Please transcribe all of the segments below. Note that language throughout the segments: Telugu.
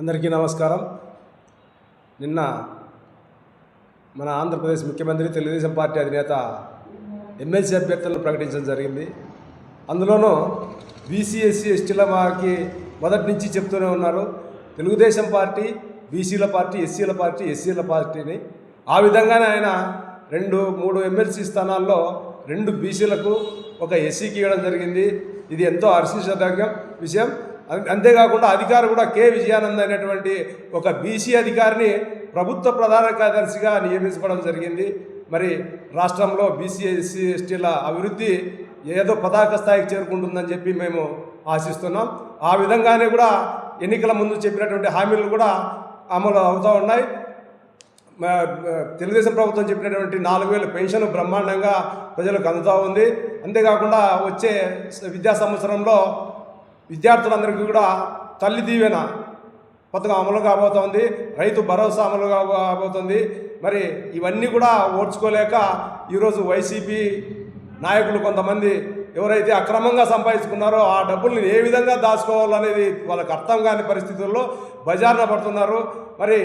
అందరికీ నమస్కారం. నిన్న మన ఆంధ్రప్రదేశ్ ముఖ్యమంత్రి తెలుగుదేశం పార్టీ అధినేత ఎమ్మెల్సీ అభ్యర్థులను ప్రకటించడం జరిగింది. అందులోనూ బీసీ ఎస్సీ ఎస్టీల వారికి మొదటి నుంచి చెప్తూనే ఉన్నారు. తెలుగుదేశం పార్టీ బీసీల పార్టీ ఎస్సీల పార్టీ ఎస్సీల పార్టీని ఆ విధంగానే ఆయన రెండు మూడు ఎమ్మెల్సీ స్థానాల్లో రెండు బీసీలకు ఒక ఎస్సీకి ఇవ్వడం జరిగింది. ఇది ఎంతో హర్షించదగ్గ విషయం. అంతేకాకుండా అధికారి కూడా కె విజయానంద్ అనేటువంటి ఒక బీసీ అధికారిని ప్రభుత్వ ప్రధాన కార్యదర్శిగా నియమించుకోవడం జరిగింది. మరి రాష్ట్రంలో బీసీ ఎస్సీ ఎస్టీల అభివృద్ధి ఏదో పతాక స్థాయికి చేరుకుంటుందని చెప్పి మేము ఆశిస్తున్నాం. ఆ విధంగానే కూడా ఎన్నికల ముందు చెప్పినటువంటి హామీలు కూడా అమలు అవుతూ ఉన్నాయి. తెలుగుదేశం ప్రభుత్వం చెప్పినటువంటి నాలుగు వేల పెన్షన్ బ్రహ్మాండంగా ప్రజలకు అందుతూ ఉంది. అంతేకాకుండా వచ్చే విద్యా సంవత్సరంలో విద్యార్థులందరికీ కూడా తల్లి దీవెన పథకం అమలు కాబోతోంది. రైతు భరోసా అమలు కాబోతోంది. మరి ఇవన్నీ కూడా ఓడ్చుకోలేక ఈరోజు వైసీపీ నాయకులు కొంతమంది ఎవరైతే అక్రమంగా సంపాదించుకున్నారో ఆ డబ్బుల్ని ఏ విధంగా దాచుకోవాలనేది వాళ్ళకి అర్థం కాని పరిస్థితుల్లో బజార్న పడుతున్నారు. మరి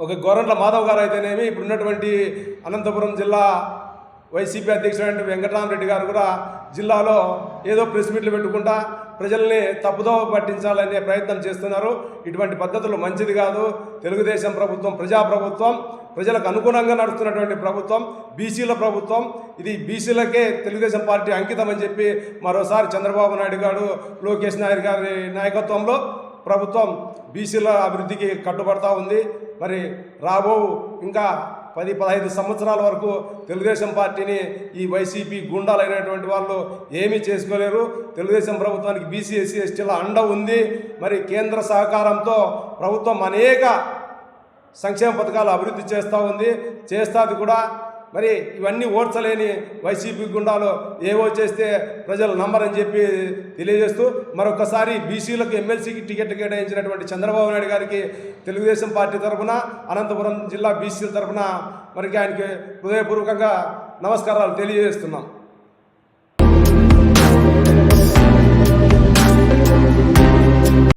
ఒక గొర్రెల మాధవ్ గారు అయితేనేమి ఇప్పుడు ఉన్నటువంటి అనంతపురం జిల్లా వైసీపీ అధ్యక్షుడు వెంకటరామరెడ్డి గారు కూడా జిల్లాలో ఏదో ప్రెస్ మీట్లు పెట్టుకుంటా ప్రజల్ని తప్పుదోవ పట్టించాలనే ప్రయత్నం చేస్తున్నారు. ఇటువంటి పద్ధతులు మంచిది కాదు. తెలుగుదేశం ప్రభుత్వం ప్రజాప్రభుత్వం ప్రజలకు అనుగుణంగా నడుస్తున్నటువంటి ప్రభుత్వం బీసీల ప్రభుత్వం ఇది బీసీలకే తెలుగుదేశం పార్టీ అంకితం అని చెప్పి మరోసారి చంద్రబాబు నాయుడు గారు లోకేష్ నాయుడు గారి నాయకత్వంలో ప్రభుత్వం బీసీల అభివృద్ధికి కట్టుబడతా ఉంది. మరి రాబో ఇంకా పది పదహైదు సంవత్సరాల వరకు తెలుగుదేశం పార్టీని ఈ వైసీపీ గుండాలైనటువంటి వాళ్ళు ఏమీ చేసుకోలేరు. తెలుగుదేశం ప్రభుత్వానికి బీసీ ఎస్సీ ఎస్టీల అండ ఉంది. మరి కేంద్ర సహకారంతో ప్రభుత్వం అనేక సంక్షేమ పథకాలు అభివృద్ధి చేస్తూ ఉంది. చేస్తాది కూడా మరి ఇవన్నీ ఓడ్చలేని వైసీపీ గుండాలు ఏవో చేస్తే ప్రజలు నమ్మరని చెప్పి తెలియజేస్తూ మరొకసారి బీసీలకు ఎమ్మెల్సీకి టికెట్ కేటాయించినటువంటి చంద్రబాబు నాయుడు గారికి తెలుగుదేశం పార్టీ తరఫున అనంతపురం జిల్లా బీసీల తరఫున మరికి ఆయనకి హృదయపూర్వకంగా నమస్కారాలు తెలియజేస్తున్నాం.